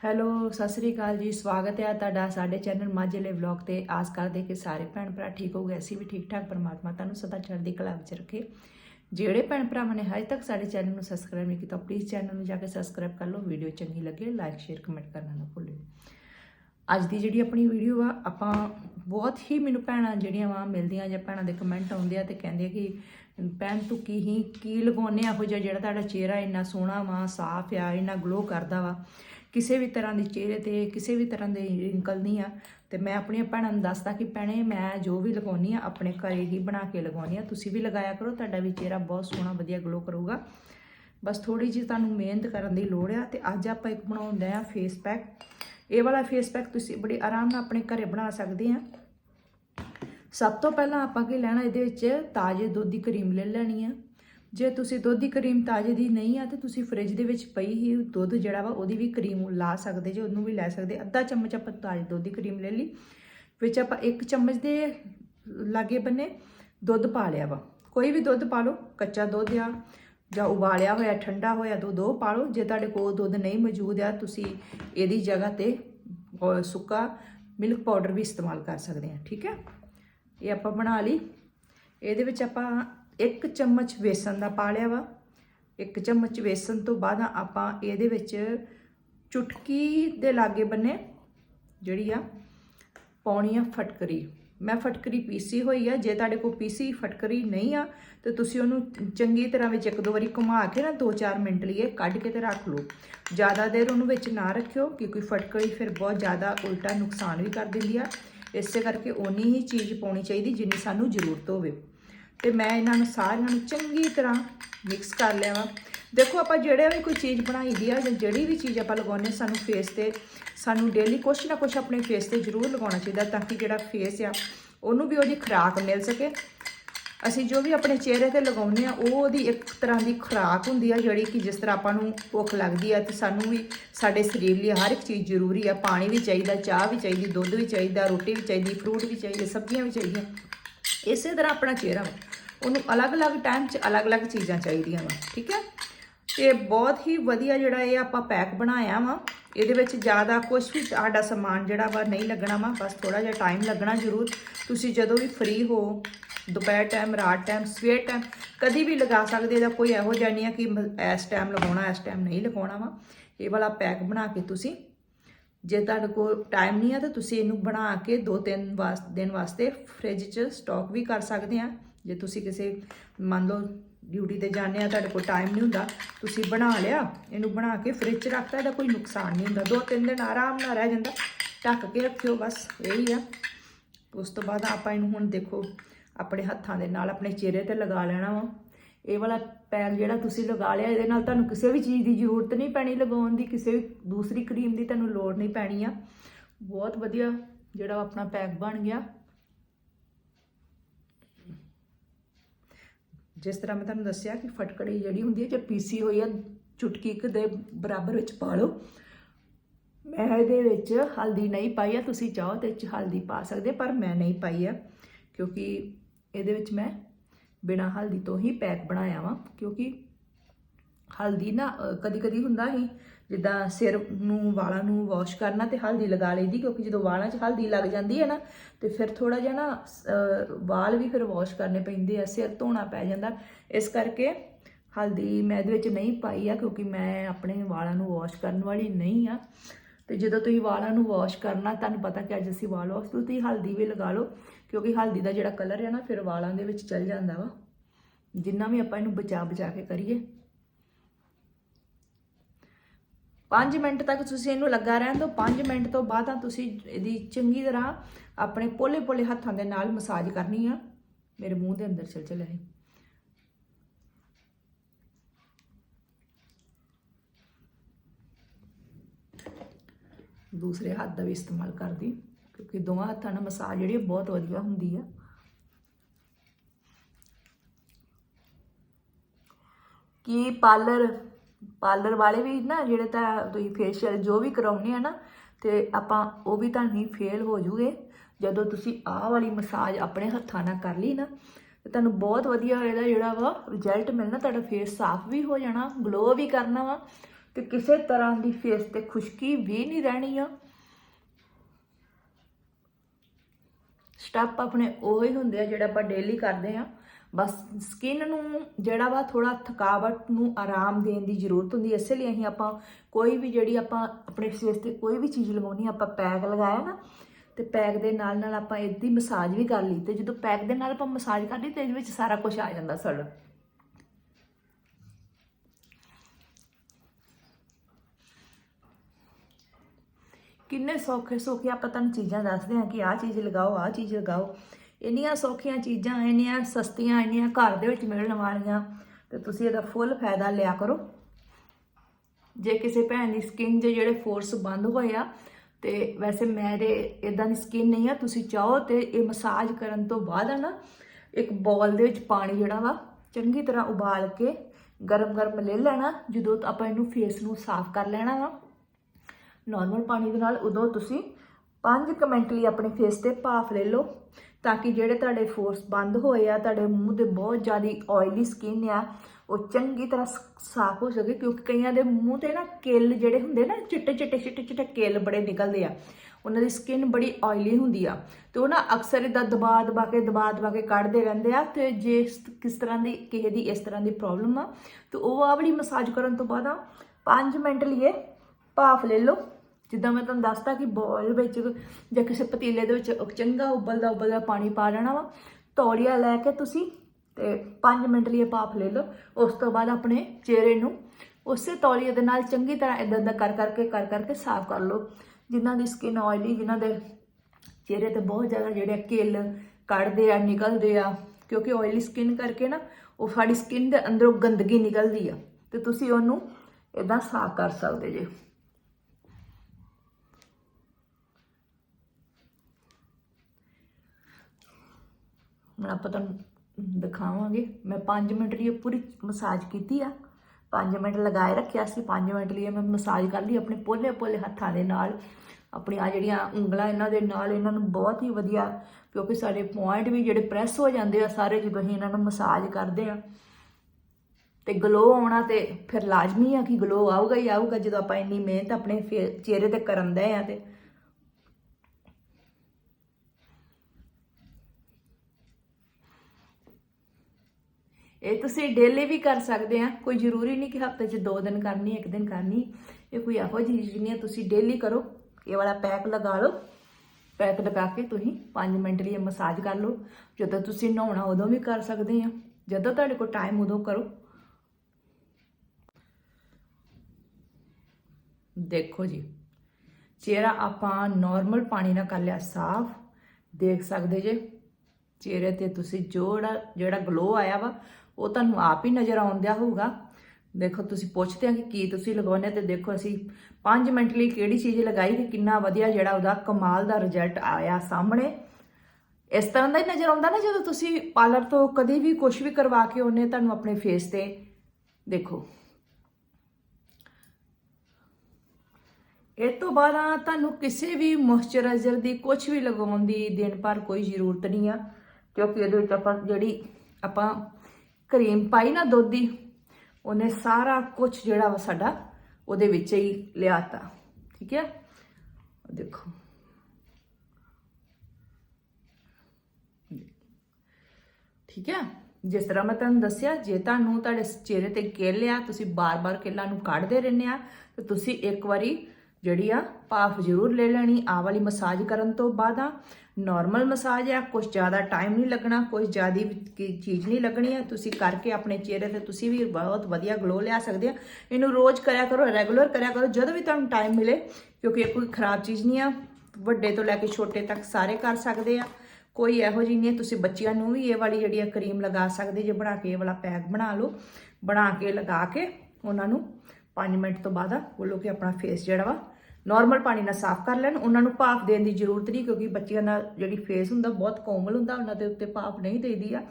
Hello, Sat Sri ਅਕਾਲ ਜੀ। ਸਵਾਗਤ ਹੈ ਤੁਹਾਡਾ ਸਾਡੇ ਚੈਨਲ ਮਾਝਲੇ ਵਲੌਗ ਤੇ। ਆਸ ਕਰਦੇ ਕਿ ਸਾਰੇ ਭੈਣ ਭਰਾ ਠੀਕ ਹੋਗੇ ਅਸੀਂ ਵੀ ਠੀਕ ਠਾਕ ਪਰਮਾਤਮਾ ਤੁਹਾਨੂੰ ਸਦਾ ਚੜ੍ਹਦੀ ਕਲਾ ਵਿੱਚ ਰੱਖੇ। ਜਿਹੜੇ ਭੈਣ ਭਰਾਵਾਂ ਨੇ ਹਜੇ ਤੱਕ ਸਾਡੇ ਚੈਨਲ ਨੂੰ ਸਬਸਕ੍ਰਾਈਬ ਨਹੀਂ ਕੀਤਾ ਪਲੀਜ਼ ਚੈਨਲ ਨੂੰ ਜਾ ਕੇ ਸਬਸਕ੍ਰਾਈਬ ਕਰ ਲਓ। ਵੀਡੀਓ ਚੰਗੀ ਲੱਗੇ ਲਾਈਕ ਸ਼ੇਅਰ ਕਮੈਂਟ ਕਰਨਾ ਨਾ ਭੁੱਲਿਓ। ਅੱਜ ਦੀ ਜਿਹੜੀ ਆਪਣੀ ਵੀਡੀਓ ਆ, ਆਪਾਂ ਬਹੁਤ ਹੀ ਮੈਨੂੰ ਭੈਣਾਂ ਜਿਹੜੀਆਂ ਵਾ, ਮਿਲਦੀਆਂ ਜਾਂ ਭੈਣਾਂ ਦੇ ਕਮੈਂਟ ਆਉਂਦੇ ਆ ਤੇ ਕਹਿੰਦੇ ਆ ਕਿ, ਭੈਣ, ਤੂੰ ਕੀ ਹੀ, ਕੀ ਲਗਾਉਨੇ ਆ? ਉਹ ਜਿਹਾ ਜਿਹੜਾ ਤੁਹਾਡਾ ਚਿਹਰਾ ਇੰਨਾ ਸੋਹਣਾ ਵਾ, ਸਾਫ਼ ਆ, ਇੰਨਾ ਗਲੋ ਕਰਦਾ ਵਾ। ਕਿਸੇ ਵੀ ਤਰ੍ਹਾਂ ਦੀ ਚਿਹਰੇ ਤੇ, ਕਿਸੇ ਵੀ ਤਰ੍ਹਾਂ ਦੇ ਰਿੰਕਲ ਨਹੀਂ ਆ। ਤੇ ਮੈਂ ਆਪਣੀਆਂ ਭੈਣਾਂ ਨੂੰ ਦੱਸਦਾ ਕਿ ਭੈਣੇ, ਮੈਂ ਜੋ ਵੀ ਲਗਾਉਣੀ ਆ ਆਪਣੇ ਘਰੇ ਹੀ ਬਣਾ ਕੇ ਲਗਾਉਣੀ ਆ ਤੁਸੀਂ ਵੀ ਲਗਾਇਆ ਕਰੋ, ਤੁਹਾਡਾ ਵੀ ਚਿਹਰਾ ਬਹੁਤ ਸੋਹਣਾ, ਵਧੀਆ ਗਲੋ ਕਰੂਗਾ। ਬਸ ਥੋੜੀ ਜਿਹੀ ਤੁਹਾਨੂੰ ਮਿਹਨਤ ਕਰਨ ਦੀ ਲੋੜ ਆ ਤੇ ਅੱਜ ਆਪਾਂ ਇੱਕ ਬਣਾਉਂਦੇ ਆ ਫੇਸ ਪੈਕ ਇਹ ਵਾਲਾ ਫੇਸ ਪੈਕ ਤੁਸੀਂ ਬੜੀ ਆਰਾਮ ਨਾਲ ਆਪਣੇ ਘਰੇ ਬਣਾ ਸਕਦੇ ਆ। ਸਭ ਤੋਂ ਪਹਿਲਾਂ ਆਪਾਂ ਕੀ ਲੈਣਾ, ਇਹਦੇ ਵਿੱਚ ਤਾਜ਼ੇ ਦੁੱਧ ਦੀ ਕਰੀਮ ਲੈ ਲੈਣੀ ਆ। ਜੇ ਤੁਸੀਂ ਦੁੱਧ ਦੀ ਕਰੀਮ ਤਾਜ਼ੇ ਦੀ ਨਹੀਂ ਆ, ਤੇ ਤੁਸੀਂ ਫ੍ਰਿਜ ਦੇ ਵਿੱਚ ਪਈ ਹੀ ਦੁੱਧ ਜਿਹੜਾ ਵਾ, ਉਹਦੀ ਵੀ ਕਰੀਮ ਲਾ ਸਕਦੇ ਜੇ, ਉਹਨੂੰ ਵੀ ਲੈ ਸਕਦੇ। ਅੱਧਾ ਚਮਚ ਆਪਾਂ ਤਾਜ਼ੇ ਦੁੱਧ ਦੀ ਕਰੀਮ ਲੈ ਲਈ, ਵਿੱਚ ਆਪਾਂ ਇੱਕ ਚਮਚ ਦੇ ਲਾਗੇ ਬੰਨੇ ਦੁੱਧ ਪਾ ਲਿਆ ਵਾ। ਕੋਈ ਵੀ ਦੁੱਧ ਪਾ ਲਓ, ਕੱਚਾ ਦੁੱਧ ਆ, ਜਾਂ ਉਬਾਲਿਆ ਹੋਇਆ, ਠੰਡਾ ਹੋਇਆ ਦੁੱਧ, ਉਹ ਪਾ ਲਓ। ਜੇ ਤੁਹਾਡੇ ਕੋਲ ਦੁੱਧ ਨਹੀਂ ਮੌਜੂਦ ਆ, ਤੁਸੀਂ ਇਹਦੀ ਜਗ੍ਹਾ ਤੇ ਸੁੱਕਾ ਮਿਲਕ ਪਾਊਡਰ ਵੀ ਇਸਤੇਮਾਲ ਕਰ ਸਕਦੇ ਆ, ਠੀਕ ਹੈ? ਇਹ ਆਪਾਂ ਬਣਾ ਲਈ। ਇਹਦੇ ਵਿੱਚ ਆਪਾਂ ਇੱਕ ਚਮਚ ਵੇਸਣ ਦਾ ਪਾ ਲਿਆ ਵਾ। ਇੱਕ ਚਮਚ ਵੇਸਣ ਤੋਂ ਬਾਅਦ ਆਪਾਂ ਇਹਦੇ ਵਿੱਚ ਚੁਟਕੀ ਦੇ ਲਾਗੇ ਬੰਨੇ ਜਿਹੜੀ ਆ, ਪਾਉਣੀ ਆ ਫਟਕਰੀ। ਮੈਂ ਫਟਕਰੀ ਪੀਸੀ ਹੋਈ ਆ। ਜੇ ਤੁਹਾਡੇ ਕੋਲ ਪੀਸੀ ਫਟਕਰੀ ਨਹੀਂ ਆ, ਤੇ ਤੁਸੀਂ ਉਹਨੂੰ ਚੰਗੀ ਤਰ੍ਹਾਂ ਵਿੱਚ ਇੱਕ ਦੋ ਵਾਰੀ ਘੁਮਾ ਕੇ ਨਾ 2-4 ਮਿੰਟ ਲਈ ਇਹ ਕੱਢ ਕੇ ਤੇ ਰੱਖ ਲਓ। ਜ਼ਿਆਦਾ ਦੇਰ ਉਹਨੂੰ ਵਿੱਚ ਨਾ ਰੱਖਿਓ, ਕਿਉਂਕਿ ਫਟਕਰੀ ਫਿਰ ਬਹੁਤ ਜ਼ਿਆਦਾ ਉਲਟਾ ਨੁਕਸਾਨ ਵੀ ਕਰ ਦਿੰਦੀ ਆ। ਇਸੇ ਕਰਕੇ ਓਨੀ ਹੀ ਚੀਜ਼ ਪਾਉਣੀ ਚਾਹੀਦੀ ਜਿੰਨੀ ਸਾਨੂੰ ਜ਼ਰੂਰਤ ਹੋਵੇ। ਤੇ ਮੈਂ ਇਹਨਾਂ ਨੂੰ ਸਾਰਿਆਂ ਨੂੰ ਚੰਗੀ ਤਰ੍ਹਾਂ ਮਿਕਸ ਕਰ ਲਿਆ ਵਾ। ਦੇਖੋ ਆਪਾਂ ਜਿਹੜੇ ਵੀ ਕੋਈ ਚੀਜ਼ ਬਣਾਈ ਦੀ ਆ ਜਾਂ ਜਿਹੜੀ ਵੀ ਚੀਜ਼ ਆਪਾਂ ਲਗਾਉਂਦੇ ਸਾਨੂੰ ਫੇਸ ਤੇ, ਸਾਨੂੰ ਡੇਲੀ ਕੁਛ ਨਾ ਕੁਛ ਆਪਣੇ ਫੇਸ ਤੇ ਜ਼ਰੂਰ ਲਗਾਉਣਾ ਚਾਹੀਦਾ ਤਾਂ ਕਿ ਜਿਹੜਾ ਫੇਸ ਆ, ਉਹਨੂੰ ਵੀ ਉਹਦੀ ਖੁਰਾਕ ਮਿਲ ਸਕੇ। ਅਸੀਂ ਜੋ ਵੀ ਆਪਣੇ ਚਿਹਰੇ ਤੇ ਲਗਾਉਂਦੇ ਆ ਉਹ ਉਹਦੀ ਇੱਕ ਤਰ੍ਹਾਂ ਦੀ ਖੁਰਾਕ ਹੁੰਦੀ ਆ ਜਿਹੜੀ ਕਿ ਜਿਸ ਤਰ੍ਹਾਂ ਆਪਾਂ ਨੂੰ ਭੁੱਖ ਲੱਗਦੀ ਆ ਤੇ ਸਾਨੂੰ ਵੀ ਸਾਡੇ ਸਰੀਰ ਲਈ ਹਰ ਇੱਕ ਚੀਜ਼ ਜ਼ਰੂਰੀ ਆ। ਪਾਣੀ ਵੀ ਚਾਹੀਦਾ, ਚਾਹ ਵੀ ਚਾਹੀਦੀ, ਦੁੱਧ ਵੀ ਚਾਹੀਦਾ, ਰੋਟੀ ਵੀ ਚਾਹੀਦੀ ਫਰੂਟ ਵੀ ਚਾਹੀਦੇ, ਸਬਜ਼ੀਆਂ ਵੀ ਚਾਹੀਦੀਆਂ। ਇਸੇ ਤਰ੍ਹਾਂ ਆਪਣਾ ਚਿਹਰਾ ਉਹਨੂੰ ਅਲੱਗ-ਅਲੱਗ ਟਾਈਮ 'ਚ ਅਲੱਗ-ਅਲੱਗ ਚੀਜ਼ਾਂ ਚਾਹੀਦੀਆਂ ਵਾ, ਠੀਕ ਹੈ? ਤੇ ਬਹੁਤ ਹੀ ਵਧੀਆ ਜਿਹੜਾ ਇਹ ਆਪਾਂ ਪੈਕ ਬਣਾਇਆ ਵਾ, ਇਹਦੇ ਵਿੱਚ ਜ਼ਿਆਦਾ ਕੁਝ ਵੀ ਤੁਹਾਡਾ ਸਮਾਨ ਜਿਹੜਾ ਵਾ ਨਹੀਂ ਲੱਗਣਾ ਵਾ, ਬਸ ਥੋੜਾ ਜਿਹਾ ਟਾਈਮ ਲੱਗਣਾ ਜ਼ਰੂਰ। ਤੁਸੀਂ ਜਦੋਂ ਵੀ ਫ੍ਰੀ ਹੋ, ਦੁਪਹਿਰ ਟਾਈਮ ਰਾਤ ਟਾਈਮ ਸਵੇਰ ਟਾਈਮ ਕਦੀ ਵੀ ਲਗਾ ਸਕਦੇ ਇਹਦਾ ਕੋਈ ਇਹੋ ਜਿਹਾ ਨਹੀਂ ਆ ਕਿ ਇਸ ਟਾਈਮ ਲਗਾਉਣਾ, ਇਸ ਟਾਈਮ ਨਹੀਂ ਲਗਾਉਣਾ ਵਾ। ਇਹ ਵਾਲਾ ਪੈਕ ਬਣਾ ਕੇ ਤੁਸੀਂ, ਜੇ ਤੁਹਾਡੇ ਕੋਲ ਟਾਈਮ ਨਹੀਂ ਆ ਤਾਂ ਤੁਸੀਂ ਇਹਨੂੰ ਬਣਾ ਕੇ ਦੋ ਤਿੰਨ ਵਾਸ, ਦਿਨ ਵਾਸਤੇ ਫ੍ਰਿਜ 'ਚ ਸਟਾਕ ਵੀ ਕਰ ਸਕਦੇ ਆ। ਜੇ ਤੁਸੀਂ ਕਿਸੇ, ਮੰਨ ਲਓ ਡਿਊਟੀ ਤੇ ਜਾਂਦੇ ਆ, ਤੁਹਾਡੇ ਕੋਲ ਟਾਈਮ ਨਹੀਂ ਹੁੰਦਾ, ਤੁਸੀਂ ਬਣਾ ਲਿਆ, ਇਹਨੂੰ ਬਣਾ ਕੇ ਫ੍ਰਿਜ 'ਚ ਰੱਖਤਾ, ਇਹਦਾ ਕੋਈ ਨੁਕਸਾਨ ਨਹੀਂ ਹੁੰਦਾ। ਦੋ ਤਿੰਨ ਦਿਨ ਆਰਾਮ ਨਾਲ ਰਹਿ ਜਾਂਦਾ, ਢੱਕ ਕੇ ਰੱਖਿਓ, ਬਸ ਇਹੀ ਆ। ਉਸ ਤੋਂ ਬਾਅਦ ਆਪਾਂ ਇਹਨੂੰ ਹੁਣ ਦੇਖੋ, ਆਪਣੇ ਹੱਥਾਂ ਦੇ ਨਾਲ, ਆਪਣੇ ਚਿਹਰੇ ਤੇ ਲਗਾ ਲੈਣਾ ਵਾ। ਇਹ ਵਾਲਾ ਪੈਕ ਜਿਹੜਾ ਤੁਸੀਂ ਲਗਾ ਲਿਆ, ਇਹਦੇ ਨਾਲ ਤੁਹਾਨੂੰ ਕਿਸੇ ਵੀ ਚੀਜ਼ ਦੀ ਜ਼ਰੂਰਤ ਨਹੀਂ ਪੈਣੀ, ਲਗਾਉਣ ਦੀ, ਕਿਸੇ ਵੀ ਦੂਸਰੀ ਕਰੀਮ ਦੀ ਤੁਹਾਨੂੰ ਲੋੜ ਨਹੀਂ ਪੈਣੀ ਆ। ਬਹੁਤ ਵਧੀਆ ਜਿਹੜਾ ਵਾ ਆਪਣਾ ਪੈਕ ਬਣ ਗਿਆ। ਜਿਸ ਤਰ੍ਹਾਂ ਮੈਂ ਤੁਹਾਨੂੰ ਦੱਸਿਆ ਕਿ ਫਟਕੜੀ ਜਿਹੜੀ ਹੁੰਦੀ ਹੈ, ਜੇ ਪੀਸੀ ਹੋਈ ਆ ਚੁਟਕੀ ਕੁ ਦੇ ਬਰਾਬਰ ਵਿੱਚ ਪਾ ਲਓ। ਮੈਂ ਇਹਦੇ ਵਿੱਚ ਹਲਦੀ ਨਹੀਂ ਪਾਈ ਆ, ਤੁਸੀਂ ਚਾਹੋ ਤੇ ਵਿੱਚ ਹਲਦੀ ਪਾ ਸਕਦੇ, ਪਰ ਮੈਂ ਨਹੀਂ ਪਾਈ ਆ, ਕਿਉਂਕਿ ਇਹਦੇ ਵਿੱਚ ਮੈਂ ਬਿਨਾ ਹਲਦੀ ਤੋਂ ਹੀ ਪੈਕ ਬਣਾਇਆ ਵਾ, ਕਿਉਂਕਿ ਹਲਦੀ ਨਾ ਕਦੀ ਕਦੀ ਹੁੰਦਾ ਹੀ ਜਿੱਦਾਂ ਸਿਰ ਨੂੰ, ਵਾਲਾਂ ਨੂੰ ਵਾਸ਼ ਕਰਨਾ ਤੇ ਹਲਦੀ ਲਗਾ ਲਈਦੀ, ਕਿਉਂਕਿ ਜਦੋਂ ਵਾਲਾਂ 'ਚ ਹਲਦੀ ਲੱਗ ਜਾਂਦੀ ਹੈ ਨਾ, ਤੇ ਫਿਰ ਥੋੜਾ ਜਿਹਾ ਨਾ ਵਾਲ ਵੀ ਫਿਰ ਵਾਸ਼ ਕਰਨੇ ਪੈਂਦੇ ਆ, ਸਿਰ ਧੋਣਾ ਪੈ ਜਾਂਦਾ। ਇਸ ਕਰਕੇ ਹਲਦੀ ਮੈਂ ਇਹਦੇ ਵਿੱਚ ਨਹੀਂ ਪਾਈ ਆ, ਕਿਉਂਕਿ ਮੈਂ ਆਪਣੇ ਵਾਲਾਂ ਨੂੰ ਵਾਸ਼ ਕਰਨ ਵਾਲੀ ਨਹੀਂ ਆ। ਤੇ ਜਦੋਂ ਤੁਸੀਂ ਵਾਲਾਂ ਨੂੰ ਵਾਸ਼ ਕਰਨਾ, ਤੁਹਾਨੂੰ ਪਤਾ ਕਿ ਅੱਜ ਅਸੀਂ ਵਾਲ ਵਾਸ਼ ਤੁਸੀਂ ਹਲਦੀ ਵੀ ਲਗਾ ਲਓ, ਕਿਉਂਕਿ ਹਲਦੀ ਦਾ ਜਿਹੜਾ ਕਲਰ ਹੈ ਨਾ, ਫਿਰ ਵਾਲਾਂ ਦੇ ਵਿੱਚ ਚਲ ਜਾਂਦਾ ਵਾ। ਜਿੰਨਾ ਵੀ ਆਪਾਂ ਇਹਨੂੰ ਬਚਾ ਬਚਾ ਕੇ ਕਰੀਏ। 5 ਮਿੰਟ ਤੱਕ ਤੁਸੀਂ ਇਹਨੂੰ ਲੱਗਾ ਰਹਿਣ ਦਿਓ। 5 ਮਿੰਟ ਤੋਂ ਬਾਅਦ ਤਾਂ ਤੁਸੀਂ ਇਹਦੀ ਚੰਗੀ ਤਰ੍ਹਾਂ ਆਪਣੇ ਪੋਲੇ ਪੋਲੇ ਹੱਥਾਂ ਦੇ ਨਾਲ ਮਸਾਜ ਕਰਨੀ ਆ। ਮੇਰੇ ਮੂੰਹ ਦੇ ਅੰਦਰ ਚਲ ਚਲ ਆਏ ਦੂਸਰੇ ਹੱਥ ਦਾ ਵੀ ਇਸਤੇਮਾਲ ਕਰਦੀ, ਕਿਉਂਕਿ ਦੋਵਾਂ ਹੱਥਾਂ ਨਾਲ ਮਸਾਜ ਜਿਹੜੀ ਬਹੁਤ ਵਧੀਆ ਹੁੰਦੀ ਆ। ਕਿ ਪਾਰਲਰ ਪਾਰਲਰ ਵਾਲੇ ਵੀ ਨਾ ਜਿਹੜੇ ਤਾਂ ਤੁਸੀਂ ਫੇਸ਼ੀਅਲ ਜੋ ਵੀ ਕਰਾਉਨੇ ਆ ਨਾ, ਤੇ ਆਪਾਂ ਉਹ ਵੀ ਤਾਂ ਨਹੀਂ ਫੇਲ ਹੋ ਜੂਗੇ। ਜਦੋਂ ਤੁਸੀਂ ਆਹ ਵਾਲੀ ਮਸਾਜ ਆਪਣੇ ਹੱਥਾਂ ਨਾਲ ਕਰ ਲਈ ਨਾ, ਤੇ ਤੁਹਾਨੂੰ ਬਹੁਤ ਵਧੀਆ ਇਹਦਾ ਜਿਹੜਾ ਵਾ ਰਿਜ਼ਲਟ ਮਿਲਣਾ, ਤੁਹਾਡਾ ਫੇਸ ਸਾਫ਼ ਵੀ ਹੋ ਜਾਣਾ ਗਲੋ ਵੀ ਕਰਨਾ ਵਾ, ਤੇ ਕਿਸੇ ਤਰ੍ਹਾਂ ਦੀ ਫੇਸ ਤੇ ਖੁਸ਼ਕੀ ਵੀ ਨਹੀਂ ਰਹਿਣੀ ਆ। ਸਟੈਪ ਆਪਣੇ ਉਹੀ ਹੁੰਦੇ ਆ ਜਿਹੜਾ ਆਪਾਂ ਡੇਲੀ ਕਰਦੇ ਆ। ਬਸ ਸਕਿਨ ਨੂੰ ਜਿਹੜਾ ਵਾ ਥੋੜਾ ਥਕਾਵਟ ਨੂੰ ਆਰਾਮ ਦੇਣ ਦੀ ਜ਼ਰੂਰਤ ਹੁੰਦੀ ਹੈ। ਇਸੇ ਲਈ ਅਸੀਂ ਆਪਾਂ ਕੋਈ ਵੀ ਜਿਹੜੀ ਆਪਾਂ ਆਪਣੇ ਫੇਸ ਤੇ ਕੋਈ ਵੀ ਚੀਜ਼ ਲਗਾਉਣੀ ਆਪਾਂ ਪੈਕ ਲਗਾਇਆ ਨਾ, ਤੇ ਪੈਕ ਦੇ ਨਾਲ ਨਾਲ ਆਪਾਂ ਇਹਦੀ ਮਸਾਜ ਵੀ ਕਰ ਲਈ ਤੇ ਜਦੋਂ ਪੈਕ ਦੇ ਨਾਲ ਆਪਾਂ ਮਸਾਜ ਕਰ ਲਈ ਤੇ ਇਹਦੇ ਵਿੱਚ ਸਾਰਾ ਕੁਝ ਆ ਜਾਂਦਾ ਸਾਡਾ ਕਿੰਨੇ ਸੌਖੇ ਸੌਖੇ ਆਪਾਂ ਤੁਹਾਨੂੰ ਚੀਜ਼ਾਂ ਦੱਸਦੇ ਹਾਂ ਕਿ ਆਹ ਚੀਜ਼ ਲਗਾਓ, ਆਹ ਚੀਜ਼ ਲਗਾਓ। ਇੰਨੀਆਂ ਸੌਖੀਆਂ ਚੀਜ਼ਾਂ, ਇੰਨੀਆਂ ਸਸਤੀਆਂ, ਇੰਨੀਆਂ ਘਰ ਦੇ ਵਿੱਚ ਮਿਲਣ ਵਾਲੀਆਂ, ਤੇ ਤੁਸੀਂ ਇਹਦਾ ਫੁੱਲ ਫਾਇਦਾ ਲਿਆ ਕਰੋ। ਜੇ ਕਿਸੇ ਭੈਣ ਦੀ ਸਕਿਨ ਦੇ ਜਿਹੜੇ ਫੋਰਸ ਬੰਦ ਹੋਏ ਆ, ਤੇ ਵੈਸੇ ਮੇਰੇ ਇਦਾਂ ਦੀ ਸਕਿਨ ਨਹੀਂ ਆ, ਤੁਸੀਂ ਚਾਹੋ ਤੇ ਇਹ ਮਸਾਜ ਕਰਨ ਤੋਂ ਬਾਅਦ ਆ ਨਾ, ਇੱਕ ਬੋਲ ਦੇ ਵਿੱਚ ਪਾਣੀ ਜਿਹੜਾ ਵਾ, ਚੰਗੀ ਤਰ੍ਹਾਂ ਉਬਾਲ ਕੇ ਗਰਮ ਗਰਮ ਲੈ ਲੈਣਾ, ਜਦੋਂ ਆਪਾਂ ਇਹਨੂੰ ਫੇਸ ਨੂੰ ਸਾਫ਼ ਕਰ ਲੈਣਾ ਵਾ। ਨਾਰਮਲ ਪਾਣੀ ਦੇ ਨਾਲ ਉਦੋਂ ਤੁਸੀਂ 5 ਮਿੰਟ ਲਈ ਆਪਣੇ ਫੇਸ ਤੇ ਭਾਫ ਲੈ ਲਓ। ਤਾਂ ਕਿ ਜਿਹੜੇ ਤੁਹਾਡੇ ਫੋਰਸ ਬੰਦ ਹੋਏ ਆ, ਤੁਹਾਡੇ ਮੂੰਹ ਤੇ ਬਹੁਤ ਜ਼ਿਆਦਾ ਆਇਲੀ ਸਕਿਨ ਆ, ਉਹ ਚੰਗੀ ਤਰ੍ਹਾਂ ਸਾਫ਼ ਹੋ ਸਕੇ, ਕਿਉਂਕਿ ਕਈਆਂ ਦੇ ਮੂੰਹ ਤੇ ਨਾ ਕਿੱਲ ਜਿਹੜੇ ਹੁੰਦੇ ਨਾ, ਚਿੱਟੇ ਚਿੱਟੇ ਚਿੱਟੇ ਚਿੱਟੇ ਕਿੱਲ ਬੜੇ ਨਿਕਲਦੇ ਆ। ਉਹਨਾਂ ਦੀ ਸਕਿਨ ਬੜੀ ਆਇਲੀ ਹੁੰਦੀ ਆ। ਤੇ ਉਹ ਨਾ ਅਕਸਰ ਇਹਦਾ ਦਬਾ ਦਬਾ ਕੇ, ਦਬਾ ਦਬਾ ਕੇ ਕੱਢਦੇ ਰਹਿੰਦੇ ਆ, ਤੇ ਜੇ ਕਿਸ ਤਰ੍ਹਾਂ ਦੀ, ਕਿਸੇ ਦੀ ਇਸ ਤਰ੍ਹਾਂ ਦੀ ਪ੍ਰੋਬਲਮ ਆ, ਤੇ ਉਹ ਆ ਮਸਾਜ ਕਰਨ ਤੋਂ ਬਾਅਦ ਆ 5 ਮਿੰਟ ਲਈ ਭਾਫ ਲੈ ਲਓ। ਜਿੱਦਾਂ ਮੈਂ ਤੁਹਾਨੂੰ ਦੱਸਤਾ ਕਿ ਬੋਲ ਵਿੱਚ ਜਾਂ ਕਿਸੇ ਪਤੀਲੇ ਦੇ ਵਿੱਚ ਚੰਗਾ ਉਬਲਦਾ ਉਬਲਦਾ ਪਾਣੀ ਪਾ ਲੈਣਾ ਵਾ, ਤੌਲੀਆ ਲੈ ਕੇ ਤੁਸੀਂ ਤੇ 5 ਮਿੰਟ ਲਈ ਭਾਫ ਲੈ ਲਓ। ਉਸ ਤੋਂ ਬਾਅਦ ਆਪਣੇ ਚਿਹਰੇ ਨੂੰ ਉਸੇ ਤੌਲੀਏ ਦੇ ਨਾਲ ਚੰਗੀ ਤਰ੍ਹਾਂ ਇਦਾਂ ਦਾ ਕਰ ਕਰਕੇ ਕਰ ਕਰਕੇ ਸਾਫ਼ ਕਰ ਲਓ। ਜਿਨ੍ਹਾਂ ਦੀ ਸਕਿਨ ਆਇਲੀ ਜਿਨ੍ਹਾਂ ਦੇ ਚਿਹਰੇ ਤੇ ਬਹੁਤ ਜ਼ਿਆਦਾ ਜਿਹੜੇ ਕਿੱਲ ਕੱਢਦੇ ਆ, ਨਿਕਲਦੇ ਆ, ਕਿਉਂਕਿ ਆਇਲੀ ਸਕਿਨ ਕਰਕੇ ਨਾ ਉਹ ਸਾਡੀ ਸਕਿਨ ਦੇ ਅੰਦਰੋਂ ਗੰਦਗੀ ਨਿਕਲਦੀ ਆ ਤੇ ਤੁਸੀਂ ਉਹਨੂੰ ਇਦਾਂ ਸਾਫ਼ ਕਰ ਸਕਦੇ ਜੇ। ਹੁਣ ਆਪਾਂ ਤੁਹਾਨੂੰ ਦਿਖਾਵਾਂਗੇ। ਮੈਂ 5 ਮਿੰਟ ਲਈ ਪੂਰੀ ਮਸਾਜ ਕੀਤੀ ਆ। 5 ਮਿੰਟ ਲਗਾਏ ਰੱਖਿਆ ਸੀ। 5 ਮਿੰਟ ਲਈ ਮੈਂ ਮਸਾਜ ਕਰ ਲਈ ਆਪਣੇ ਪੋਲੇ ਪੋਲੇ ਹੱਥਾਂ ਦੇ ਨਾਲ। ਆਪਣੀ ਆ ਜਿਹੜੀਆਂ ਉਂਗਲਾਂ ਇਹਨਾਂ ਦੇ ਨਾਲ, ਇਹਨਾਂ ਨੂੰ ਬਹੁਤ ਹੀ ਵਧੀਆ, ਕਿਉਂਕਿ ਸਾਡੇ ਪੁਆਇੰਟ ਵੀ ਜਿਹੜੇ ਪ੍ਰੈਸ ਹੋ ਜਾਂਦੇ ਆ ਸਾਰੇ, ਜਦੋਂ ਅਸੀਂ ਇਹਨਾਂ ਨੂੰ ਮਸਾਜ ਕਰਦੇ ਆ। ਤੇ ਗਲੋ ਆਉਣਾ ਤੇ ਫਿਰ ਲਾਜ਼ਮੀ ਆ ਕਿ ਗਲੋ ਆਊਗਾ ਹੀ ਆਊਗਾ, ਜਦੋਂ ਆਪਾਂ ਇੰਨੀ ਮਿਹਨਤ ਆਪਣੇ ਫੇ- ਚਿਹਰੇ ਤੇ ਕਰਨ ਦੇ ਆ ਤੇ। ਇਹ ਤੁਸੀਂ ਡੇਲੀ ਵੀ ਕਰ ਸਕਦੇ ਆ। ਕੋਈ ਜ਼ਰੂਰੀ ਨਹੀਂ ਕਿ ਹਫ਼ਤੇ 'ਚ ਦੋ ਦਿਨ ਕਰਨੀ, ਇੱਕ ਦਿਨ ਕਰਨੀ। ਇਹ ਕੋਈ ਇਹੋ ਜਿਹੀ ਚੀਜ਼ ਨਹੀਂ ਹੈ ਤੁਸੀਂ ਡੇਲੀ ਕਰੋ। ਇਹ ਵਾਲਾ ਪੈਕ ਲਗਾ ਲਓ। ਪੈਕ ਲਗਾ ਕੇ ਤੁਸੀਂ 5 ਮਿੰਟ ਲਈ ਮਸਾਜ ਕਰ ਲਓ। ਜਦੋਂ ਤੁਸੀਂ ਨਹਾਉਣਾ ਉਦੋਂ ਵੀ ਕਰ ਸਕਦੇ ਆ। ਜਦੋਂ ਤੁਹਾਡੇ ਕੋਲ ਟਾਈਮ ਉਦੋਂ ਕਰੋ। ਦੇਖੋ ਜੀ, ਚਿਹਰਾ ਆਪਾਂ ਨਾਰਮਲ ਪਾਣੀ ਨਾਲ ਕਰ ਲਿਆ, ਸਾਫ਼। ਦੇਖ ਸਕਦੇ ਜੇ, ਚਿਹਰੇ ਤੇ ਤੁਸੀਂ ਜਿਹੜਾ ਜਿਹੜਾ ਗਲੋ ਆਇਆ ਵਾ ਉਹ ਤੁਹਾਨੂੰ ਆਪ ਹੀ ਨਜ਼ਰ ਆਉਂਦਿਆ ਹੋਊਗਾ। ਦੇਖੋ, ਤੁਸੀਂ ਪੁੱਛਦੇ ਆ ਕਿ ਕੀ ਤੁਸੀਂ ਲਗਾਉਨੇ ਤੇ ਦੇਖੋ ਅਸੀਂ 5 ਮਿੰਟ ਲਈ ਕਿਹੜੀ ਚੀਜ਼ ਲਗਾਈ ਤੇ ਕਿੰਨਾ ਵਧੀਆ ਜਿਹੜਾ ਉਹਦਾ ਕਮਾਲ ਦਾ ਰਿਜ਼ਲਟ ਆਇਆ ਸਾਹਮਣੇ। ਇਸ ਤਰ੍ਹਾਂ ਦਾ ਹੀ ਨਜ਼ਰ ਆਉਂਦਾ ਨਾ ਜਦੋਂ ਤੁਸੀਂ ਪਾਰਲਰ ਤੋਂ ਕਦੇ ਵੀ ਕੁਝ ਵੀ ਕਰਵਾ ਕੇ ਉਹਨੇ ਤੁਹਾਨੂੰ ਆਪਣੇ ਫੇਸ ਤੇ। ਦੇਖੋ। ਇਹ ਤੋਂ ਬਾਅਦ ਤੁਹਾਨੂੰ ਕਿਸੇ ਵੀ ਮੋਇਸਚਰਾਈਜ਼ਰ ਦੀ ਕੁਝ ਵੀ ਲਗਾਉਣ ਦੀ ਦਿਨ ਭਰ ਕੋਈ ਜ਼ਰੂਰਤ ਨਹੀਂ ਆ, ਕਿਉਂਕਿ ਇਹਦੇ ਵਿੱਚ ਆਪਾਂ ਜਿਹੜੀ ਆਪਾਂ ਕਰੀਮ ਪਾਈ ਨਾ ਦੁੱਧ ਦੀ, ਉਹਨੇ ਸਾਰਾ ਕੁਝ ਜਿਹੜਾ ਵਾ ਸਾਡਾ ਉਹਦੇ ਵਿੱਚ ਹੀ ਲਿਆਤਾ। ਠੀਕ ਹੈ ਦੇਖੋ। ਠੀਕ ਹੈ ਜਿਸ ਤਰ੍ਹਾਂ ਮੈਂ ਤੁਹਾਨੂੰ ਦੱਸਿਆ, ਜੇ ਤੁਹਾਨੂੰ ਤੁਹਾਡੇ ਚਿਹਰੇ ਤੇ ਕਿੱਲ ਆ ਤੁਸੀਂ ਬਾਰ-ਬਾਰ ਕਿੱਲਾਂ ਨੂੰ ਕੱਢਦੇ ਰਹਿੰਦੇ ਆ, ਤੇ ਤੁਸੀਂ ਇੱਕ ਵਾਰੀ ਜਿਹੜੀ ਆ ਭਾਫ ਜ਼ਰੂਰ ਲੈ ਲੈਣੀ ਆ ਵਾਲੀ ਮਸਾਜ ਕਰਨ ਤੋਂ ਬਾਅਦ ਆ। ਨਾਰਮਲ ਮਸਾਜ ਆ ਕੁਝ ਜ਼ਿਆਦਾ ਟਾਈਮ ਨਹੀਂ ਲੱਗਣਾ ਕੋਈ ਜ਼ਿਆਦੀ ਕੀ ਚੀਜ਼ ਨਹੀਂ ਲੱਗਣੀ ਆ। ਤੁਸੀਂ ਕਰਕੇ ਆਪਣੇ ਚਿਹਰੇ ਤੇ ਤੁਸੀਂ ਵੀ ਬਹੁਤ ਵਧੀਆ ਗਲੋ ਲਿਆ ਸਕਦੇ ਆ। ਇਹਨੂੰ ਰੋਜ਼ ਕਰਿਆ ਕਰੋ ਰੈਗੂਲਰ ਕਰਿਆ ਕਰੋ ਜਦੋਂ ਵੀ ਤੁਹਾਨੂੰ ਟਾਈਮ ਮਿਲੇ ਕਿਉਂਕਿ ਇਹ ਕੋਈ ਖਰਾਬ ਚੀਜ਼ ਨਹੀਂ ਆ। ਵੱਡੇ ਤੋਂ ਲੈ ਕੇ ਛੋਟੇ ਤੱਕ ਸਾਰੇ ਕਰ ਸਕਦੇ ਆ। ਕੋਈ ਇਹੋ ਜਿਹੀ ਨਹੀਂ ਹੈ, ਤੁਸੀਂ ਬੱਚਿਆਂ ਨੂੰ ਵੀ ਇਹ ਵਾਲੀ ਜਿਹੜੀ ਆ ਕਰੀਮ ਲਗਾ ਸਕਦੇ ਜੇ ਬਣਾ ਕੇ ਇਹ ਵਾਲਾ ਪੈਕ ਬਣਾ ਲਓ। ਬਣਾ ਕੇ ਲਗਾ ਕੇ ਉਹਨਾਂ ਨੂੰ 5 ਮਿੰਟ ਤੋਂ ਬਾਅਦ ਬੋਲੋ ਕਿ ਆਪਣਾ ਫੇਸ ਜਿਹੜਾ ਵਾ ਨਾਰਮਲ ਪਾਣੀ ਨਾਲ ਸਾਫ਼ ਕਰ ਲੈਣ, ਉਹਨਾਂ ਨੂੰ ਭਾਫ ਦੇਣ ਦੀ ਜ਼ਰੂਰਤ ਨਹੀਂ, ਕਿਉਂਕਿ ਬੱਚਿਆਂ ਦਾ ਜਿਹੜੀ ਫੇਸ ਹੁੰਦਾ, ਬਹੁਤ ਕੋਮਲ ਹੁੰਦਾ, ਉਹਨਾਂ ਦੇ ਉੱਤੇ ਭਾਫ ਨਹੀਂ ਦੇਈਦੀ ਆ।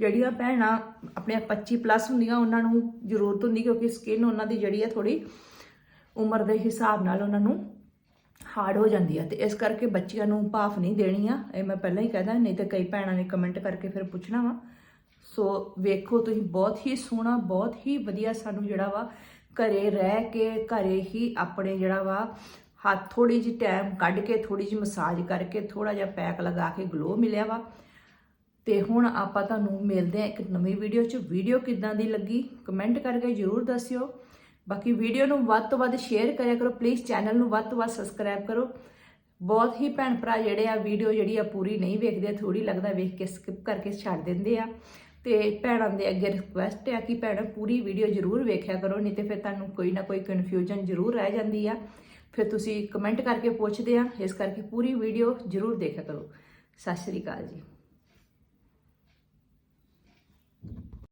ਜਿਹੜੀਆਂ ਭੈਣਾਂ ਆਪਣੇ 25 ਪਲੱਸ ਹੁੰਦੀਆਂ, ਉਹਨਾਂ ਨੂੰ ਜ਼ਰੂਰਤ ਹੁੰਦੀ, ਕਿਉਂਕਿ ਸਕਿਨ ਉਹਨਾਂ ਦੀ ਜਿਹੜੀ ਆ ਥੋੜੀ ਉਮਰ ਦੇ ਹਿਸਾਬ ਨਾਲ ਉਹਨਾਂ ਨੂੰ ਹਾਰਡ ਹੋ ਜਾਂਦੀ ਆ। ਤੇ ਇਸ ਕਰਕੇ ਬੱਚਿਆਂ ਨੂੰ ਭਾਫ ਨਹੀਂ ਦੇਣੀ ਆ, ਇਹ ਮੈਂ ਪਹਿਲਾਂ ਹੀ ਕਹਿਦਾ, ਨਹੀਂ ਤੇ ਕਈ ਭੈਣਾਂ ਨੇ ਕਮੈਂਟ ਕਰਕੇ ਫਿਰ ਪੁੱਛਣਾ ਵਾ। ਸੋ ਵੇਖੋ, ਤੁਸੀਂ ਬਹੁਤ ਹੀ ਸੋਹਣਾ, ਬਹੁਤ ਹੀ ਵਧੀਆ ਸਾਨੂੰ ਜਿਹੜਾ ਵਾ ਘਰੇ ਰਹਿ ਕੇ ਘਰੇ ਹੀ ਆਪਣੇ ਜਿਹੜਾ ਵਾ, ਹੱਥ ਥੋੜੀ ਜਿਹੀ ਟਾਈਮ ਕੱਢ ਕੇ ਥੋੜੀ ਜਿਹੀ ਮਸਾਜ ਕਰਕੇ ਥੋੜਾ ਜਿਹਾ ਪੈਕ ਲਗਾ ਕੇ ਗਲੋ ਮਿਲਿਆ ਵਾ। ਤੇ ਹੁਣ ਆਪਾਂ ਤੁਹਾਨੂੰ ਮਿਲਦੇ ਆ ਇੱਕ ਨਵੀਂ ਵੀਡੀਓ 'ਚ। ਵੀਡੀਓ ਕਿੱਦਾਂ ਦੀ ਲੱਗੀ? ਕਮੈਂਟ ਕਰਕੇ ਜਰੂਰ ਦੱਸਿਓ। ਬਾਕੀ ਵੀਡੀਓ ਨੂੰ ਵੱਧ ਤੋਂ ਵੱਧ ਸ਼ੇਅਰ ਕਰਿਆ ਕਰੋ। ਪਲੀਜ਼ ਚੈਨਲ ਨੂੰ ਵੱਧ ਤੋਂ ਵੱਧ ਸਬਸਕ੍ਰਾਈਬ ਕਰੋ। ਬਹੁਤ ਹੀ ਭੈਣ ਭਰਾ ਜਿਹੜੇ ਆ ਵੀਡੀਓ ਜਿਹੜੀ ਆ ਪੂਰੀ ਨਹੀਂ ਵੇਖਦੇ ਥੋੜੀ ਲੱਗਦਾ ਵੇਖ ਕੇ ਸਕਿਪ ਕਰਕੇ ਛੱਡ ਦਿੰਦੇ ਆ। ਤੇ ਭੈਣਾਂ ਦੇ ਅੱਗੇ ਰਿਕੁਐਸਟ ਹੈ ਕਿ ਭੈਣਾਂ ਪੂਰੀ ਵੀਡੀਓ ਜ਼ਰੂਰ ਵੇਖਿਆ ਕਰੋ, ਨਹੀਂ ਤੇ ਫਿਰ ਤੁਹਾਨੂੰ ਕੋਈ ਨਾ ਕੋਈ ਕਨਫਿਊਜ਼ਨ ਜ਼ਰੂਰ ਰਹਿ ਜਾਂਦੀ ਆ। ਫਿਰ ਤੁਸੀਂ ਕਮੈਂਟ ਕਰਕੇ ਪੁੱਛਦੇ ਆ, ਇਸ ਕਰਕੇ ਪੂਰੀ ਵੀਡੀਓ ਜ਼ਰੂਰ ਦੇਖਿਆ ਕਰੋ। ਸਤਿ ਸ਼੍ਰੀ ਅਕਾਲ ਜੀ।